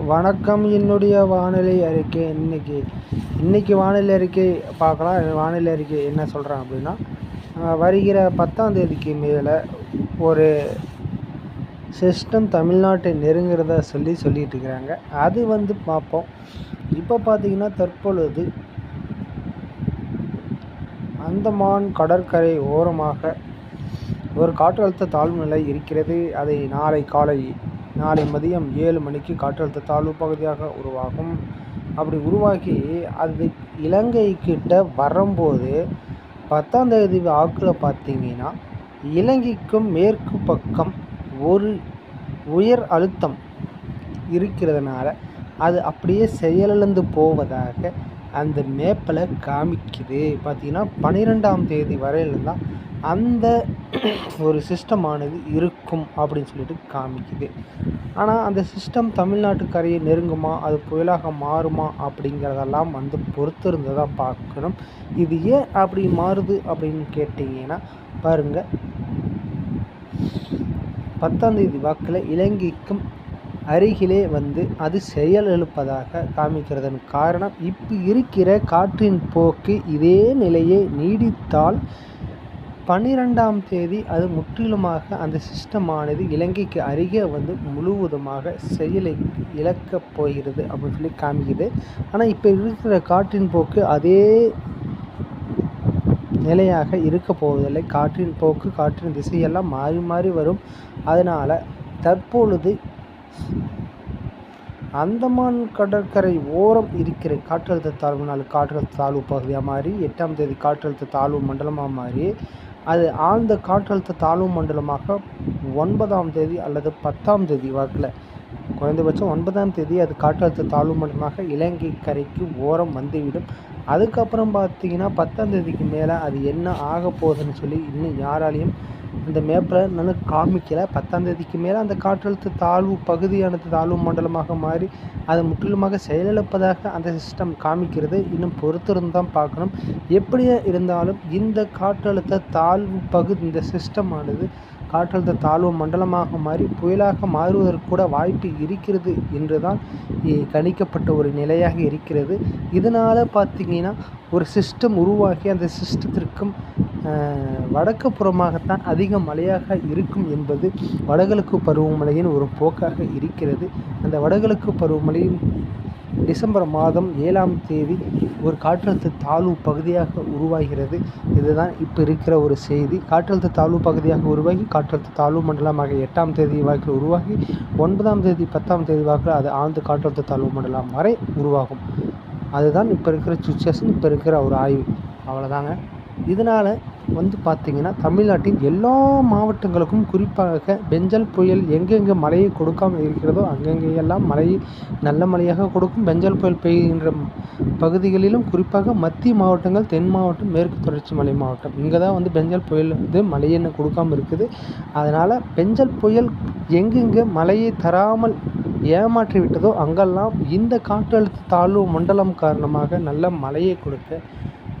வணக்கம் என்னுடைய வானிலை அறிக்கை. இன்னைக்கு இன்னைக்கு வானிலை அறிக்கை பார்க்கலாம். வானிலை அறிக்கை என்ன சொல்கிறான் அப்படின்னா வருகிற பத்தாம் தேதிக்கு மேலே ஒரு சிஸ்டம் தமிழ்நாட்டை நெருங்கிறதா சொல்லி சொல்லிட்டு இருக்கிறாங்க. அது வந்து பார்ப்போம். இப்போ பார்த்தீங்கன்னா தற்பொழுது அந்தமான் கடற்கரை ஓரமாக ஒரு காற்றழுத்த தாழ்வு நிலை இருக்கிறது. அதை நாளை காலை நாளை மதியம் ஏழு மணிக்கு காற்றழுத்த தாழ்வு பகுதியாக உருவாகும். அப்படி உருவாகி அது இலங்கை கிட்ட வரும்போது பத்தாம் தேதி வாக்கில் பார்த்தீங்கன்னா இலங்கைக்கும் மேற்கு பக்கம் ஒரு உயர் அழுத்தம் இருக்கிறதுனால அது அப்படியே செயலிழந்து போவதாக அந்த மேப்பில் காமிக்குது. பார்த்தீங்கன்னா பன்னிரெண்டாம் தேதி வரையிலும் தான் அந்த ஒரு சிஸ்டமானது இருக்கும் அப்படின்னு சொல்லிட்டு காமிக்குது. ஆனால் அந்த சிஸ்டம் தமிழ்நாட்டு கரையை நெருங்குமா? அது புயலாக மாறுமா? அப்படிங்கிறதெல்லாம் வந்து பொறுத்திருந்து தான் பார்க்கணும். இது ஏன் அப்படி மாறுது அப்படின்னு கேட்டிங்கன்னா பாருங்கள் பத்தாம் தேதி வாக்கில் இலங்கைக்கும் அருகிலே வந்து அது செயலிழப்பதாக காமிக்கிறதன் காரணம் இப்போ இருக்கிற காற்றின் போக்கு இதே நிலையை நீடித்தால் பன்னிரெண்டாம் தேதி அது முற்றிலுமாக அந்த சிஸ்டமானது இலங்கைக்கு அருகே வந்து முழுவதுமாக செயலை இழக்கப் போகிறது அப்படின்னு சொல்லி காமிக்குது. ஆனால் இப்போ இருக்கிற காற்றின் போக்கு அதே நிலையாக இருக்க போவதில்லை. காற்றின் போக்கு காற்றின் திசையெல்லாம் மாறி மாறி வரும். அதனால் தற்பொழுது அந்தமான் கடற்கரை ஓரம் இருக்கிற காற்றழுத்த தாழ்வு நாள் காற்றழுத்த தாழ்வு பகுதியாக மாறி எட்டாம் தேதி காற்றழுத்த தாழ்வு மண்டலமாக மாறி அது ஆழ்ந்த காற்றழுத்த தாழ்வு மண்டலமாக ஒன்பதாம் தேதி அல்லது பத்தாம் தேதி வாக்கில். குறைந்தபட்சம் ஒன்பதாம் தேதி அது காற்றழுத்த தாழ்வு மண்டலமாக இலங்கை கரைக்கு ஓரம் வந்துவிடும். அதுக்கப்புறம் பார்த்தீங்கன்னா பத்தாம் தேதிக்கு மேலே அது என்ன ஆக போகுதுன்னு சொல்லி இன்னும் யாராலையும் அந்த மேப்பில் நான் காமிக்கலை. பத்தாந்தேதிக்கு மேலே அந்த காற்றழுத்த தாழ்வு பகுதியானது தாழ்வு மண்டலமாக மாறி அதை முற்றிலுமாக செயலிழப்பதாக அந்த சிஸ்டம் காமிக்கிறது. இன்னும் பொறுத்திருந்து தான் பார்க்கணும். எப்படியே இருந்தாலும் இந்த காற்றழுத்த தாழ்வு பகுதி இந்த சிஸ்டமானது காற்றழுத்த தாழ்வு மண்டலமாக மாறி புயலாக மாறுவதற்கு கூட வாய்ப்பு இருக்கிறது என்று தான் கணிக்கப்பட்ட ஒரு நிலையாக இருக்கிறது. இதனால் பார்த்திங்கன்னா ஒரு சிஸ்டம் உருவாகி அந்த சிஸ்டத்திற்கும் வடக்கு புறமாகத்தான் அதிக மழையாக இருக்கும் என்பது வடகிழக்கு பருவமழையின் ஒரு போக்காக இருக்கிறது. அந்த வடகிழக்கு பருவமழையின் டிசம்பர் மாதம் ஏழாம் தேதி ஒரு காற்றழுத்த தாழ்வு பகுதியாக உருவாகிறது. இதுதான் இப்போ இருக்கிற ஒரு செய்தி. காற்றழுத்த தாழ்வு பகுதியாக உருவாகி காற்றழுத்த தாழ்வு மண்டலமாக எட்டாம் தேதி வாக்கில் உருவாகி ஒன்பதாம் தேதி பத்தாம் தேதி வாக்கில் அது ஆழ்ந்த காற்றழுத்த தாழ்வு மண்டலம் வரை உருவாகும். அதுதான் இப்போ இருக்கிற சுச்சுவேஷன் இப்போ இருக்கிற ஒரு ஆய்வு. அவ்வளோதாங்க இதனால் வந்து பார்த்திங்கன்னா தமிழ்நாட்டின் எல்லா மாவட்டங்களுக்கும் குறிப்பாக பெஞ்சல் புயல் எங்கெங்கே மழையை கொடுக்காமல் இருக்கிறதோ அங்கங்கேயெல்லாம் மழை நல்ல மழையாக கொடுக்கும். பெஞ்சல் புயல் பெய்கின்ற பகுதிகளிலும் குறிப்பாக மத்திய மாவட்டங்கள் தென் மாவட்டம் மேற்கு தொடர்ச்சி மலை மாவட்டம். இங்கே தான் வந்து பெஞ்சல் புயல் வந்து மழையை கொடுக்காமல் இருக்குது. அதனால் பெஞ்சல் புயல் எங்கெங்கே மழையை தராமல் ஏமாற்றி விட்டதோ அங்கெல்லாம் இந்த காற்றழுத்த தாழ்வு மண்டலம் காரணமாக நல்ல மழையை கொடுக்க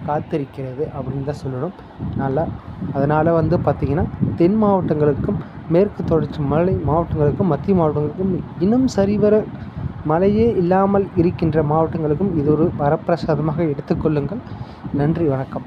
காத்திருக்கிறது அப்படின்னு தான் சொல்லணும். நல்லா அதனால் வந்து பார்த்திங்கன்னா தென் மாவட்டங்களுக்கும் மேற்கு தொடர்ச்சி மலை மாவட்டங்களுக்கும் மத்திய மாவட்டங்களுக்கும் இன்னும் சரிவர மழையே இல்லாமல் இருக்கின்ற மாவட்டங்களுக்கும் இது ஒரு வரப்பிரசாதமாக எடுத்துக்கொள்ளுங்கள் நன்றி வணக்கம்.